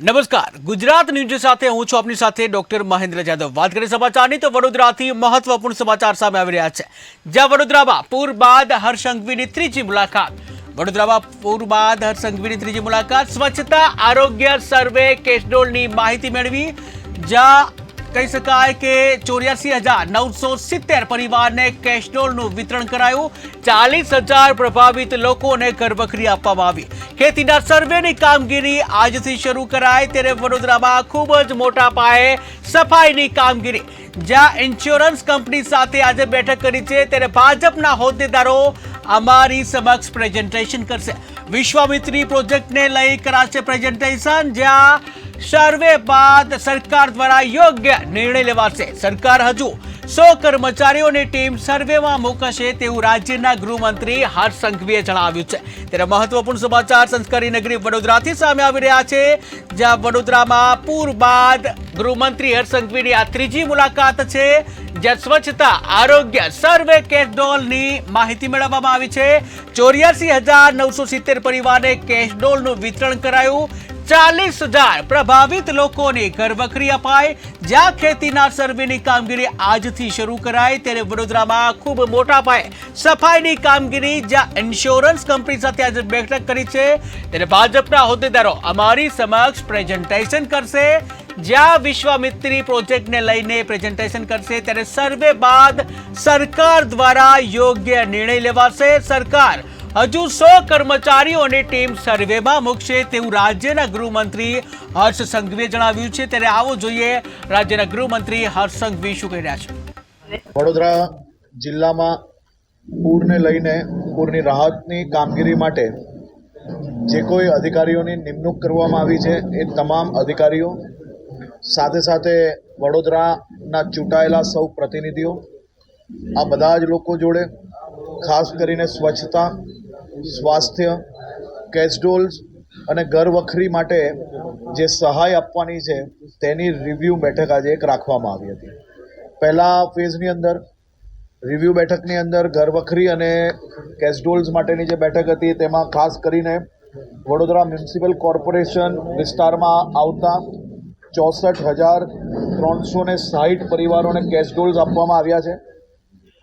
નમસ્કાર. ગુજરાત ન્યૂઝ સાથે હું છું આપની સાથે ડોક્ટર મહેન્દ્ર જાદવ. વાત કરીએ સમાચારની તો વડોદરાથી મહત્વપૂર્ણ સમાચાર સામે આવી રહ્યા છે. જ્યાં વડોદરામાં પૂર બાદ હર્ષંઘવીની ત્રીજી મુલાકાત. વડોદરામાં પૂર બાદ હર્ષંઘવીની ત્રીજી મુલાકાત. સ્વચ્છતા આરોગ્ય સર્વે કેશડોલની માહિતી મેળવી. જ્યાં કહી શકાય કે ચોર્યાસી હજાર નવસો સિત્તેર પરિવારને કેશડોલનું વિતરણ કરાયું. ચાલીસ હજાર પ્રભાવિત લોકોને ઘરવખરી આપવામાં આવી. ખેતીના સર્વેની કામગીરી આજથી શરૂ કરાય ત્યારે વડોદરામાં ખૂબ જ મોટા પાયે સફાઈની કામગીરી. જ્યાં ઇન્સ્યોરન્સ કંપની સાથે આજે બેઠક કરી છે ત્યારે ભાજપના હોદ્દેદારો અમારી સમક્ષ પ્રેઝન્ટેશન કરશે. વિશ્વામિત્રી પ્રોજેક્ટને લઈ કરાશે પ્રેઝન્ટેશન જ્યાં સર્વે બાદ સરકાર દ્વારા યોગ્ય નિર્ણય લેવાશે. સરકાર હજુ સો કર્મચારીઓની ટીમ સર્વેમાં મૂકશે તેવું રાજ્યના ગૃહમંત્રી હર્ષ સંઘવીએ જણાવ્યું છે. ત્યારે મહત્વપૂર્ણ સમાચાર સંસ્કારી નગરી વડોદરાથી સામે આવી રહ્યા છે. જ્યાં વડોદરામાં પૂર બાદ ગૃહમંત્રી હર્ષ સંઘવીની આ ત્રીજી મુલાકાત છે. જ્યાં સ્વચ્છતા આરોગ્ય સર્વે કેશડોલની માહિતી મેળવવામાં આવી છે. ચોર્યાસી હજાર નવસો સિત્તેર પરિવારને કેશડોલનું વિતરણ કરાયું. ચાલીસ હજાર પ્રભાવિત લોકોને ઘરવખરી અપાય. જ્યાં ખેતીના સર્વેની કામગીરી આજથી શરૂ કરાય ત્યારે વડોદરામાં ખૂબ મોટા પાયે સફાઈની કામગીરી જ્યાં ઇન્સ્યોરન્સ કંપની સાથે આજે બેઠક કરી છે. ત્યારે ભાજપના હોદ્દેદારો અમારી સમક્ષ પ્રેઝન્ટેશન કરશે. જ્યાં વિશ્વામિત્રી પ્રોજેક્ટને લઈને પ્રેઝન્ટેશન કરશે. ત્યારે સર્વે બાદ સરકાર દ્વારા યોગ્ય નિર્ણય લેવાશે. સરકાર હજુ સો કર્મચારીઓની ટીમ સર્વેમાં મૂકશે તેવું રાજ્યના ગૃહમંત્રી હર્ષ સંઘવીએ જણાવ્યું છે. ત્યારે આવો જોઈએ, રાજ્યના ગૃહમંત્રી હર્ષ સંઘવી શું કહી રહ્યા છે? વડોદરા જિલ્લામાં પૂરને લઈને પૂરની રાહતની કામગીરી માટે જે કોઈ અધિકારીઓની નિમણૂક કરવામાં આવી છે, એ તમામ અધિકારીઓ, સાથે સાથે વડોદરાના ચૂંટાયેલા સૌ પ્રતિનિધિઓ, આ બધા જ લોકો જોડે ખાસ કરીને સ્વચ્છતા સ્વાસ્થ્ય કેસડોલ્સ અને ઘર વખરી માટે જે સહાય આપવાની છે, તેની રિવ્યૂ બેઠક આજે એક રાખવામાં આવી હતી. પહેલા ફેઝની અંદર રિવ્યૂ બેઠકની અંદર ઘર વખરી અને કેસડોલ્સ માટેની જે બેઠક હતી, તેમાં ખાસ કરીને વડોદરા મ્યુનિસિપલ કોર્પોરેશન વિસ્તારમાં આવતા ચોસઠ હજાર ત્રણસો ને સાહીઠ પરિવારોને કેસડોલ્સ આપવામાં આવ્યા છે.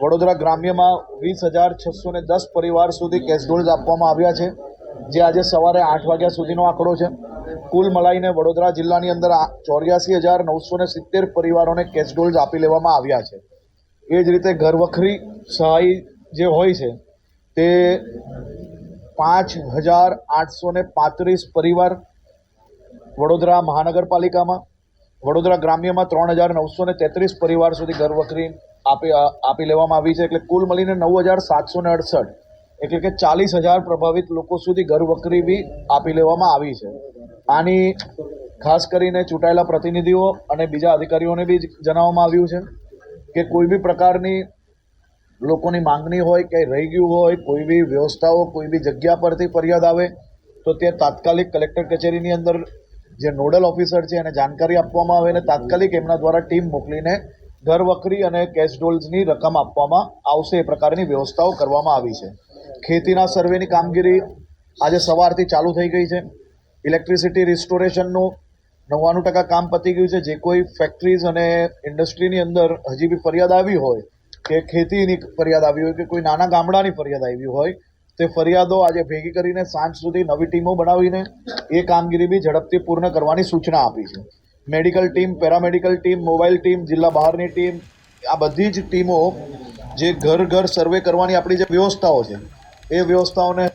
વડોદરા ગ્રામ્યમાં વીસ હજાર છસો ને દસ પરિવાર સુધી કેસડોલ્સ આપવામાં આવ્યા છે, જે આજે સવારે આઠ વાગ્યા સુધીનો આંકડો છે. કુલ મળાઈને વડોદરા જિલ્લાની અંદર ચોર્યાસી હજાર નવસો ને સિત્તેર પરિવારોને કેસડોલ્સ આપી લેવામાં આવ્યા છે. એ જ રીતે ઘરવખરી સહાય જે હોય છે, તે પાંચ હજાર આઠસો ને પાંત્રીસ પરિવાર વડોદરા મહાનગરપાલિકામાં, વડોદરા ગ્રામ્યમાં ત્રણ હજાર નવસો ને તેત્રીસ પરિવાર સુધી ઘરવખરી આપી આપી લેવામાં આવી છે. એટલે કુલ મળીને નવ હજાર સાતસો ને અડસઠ. એટલે કે ચાલીસ હજાર પ્રભાવિત લોકો સુધી ઘરવખરી બી આપી લેવામાં આવી છે. આની ખાસ કરીને ચૂંટાયેલા પ્રતિનિધિઓ અને બીજા અધિકારીઓને બી જણાવવામાં આવ્યું છે કે કોઈ બી પ્રકારની લોકોની માંગણી હોય કે રહી ગયું હોય, કોઈ બી વ્યવસ્થાઓ, કોઈ બી જગ્યા પરથી ફરિયાદ આવે, તો તે તાત્કાલિક કલેક્ટર કચેરીની અંદર જે નોડલ ઓફિસર છે એને જાણકારી આપવામાં આવે અને તાત્કાલિક એમના દ્વારા ટીમ મોકલીને ઘર વખરી અને કેશ ડોલ્સની રકમ આપવામાં આવશે એ પ્રકારની વ્યવસ્થાઓ કરવામાં આવી છે. ખેતીના સર્વેની કામગીરી આજે સવારથી ચાલુ થઈ ગઈ છે. ઇલેક્ટ્રિસિટી રિસ્ટોરેશનનું નવ્વાણું ટકા કામ પતી ગયું છે. જે કોઈ ફેક્ટરીઝ અને ઇન્ડસ્ટ્રીની અંદર હજી બી ફરિયાદ આવી હોય કે ખેતીની ફરિયાદ આવી હોય કે કોઈ નાના ગામડાની ફરિયાદ આવી હોય, તે ફરિયાદો આજે ભેગી કરીને સાંજ સુધી નવી ટીમો બનાવીને એ કામગીરી બી ઝડપથી પૂર્ણ કરવાની સૂચના આપી છે. Medical team, paramedical team, mobile team, જિલ્લા બહારની ટીમ, આ બધી જ ટીમો જે ઘર ઘર સર્વે કરવાની આપણી જે વ્યવસ્થાઓ છે, એ વ્યવસ્થાઓને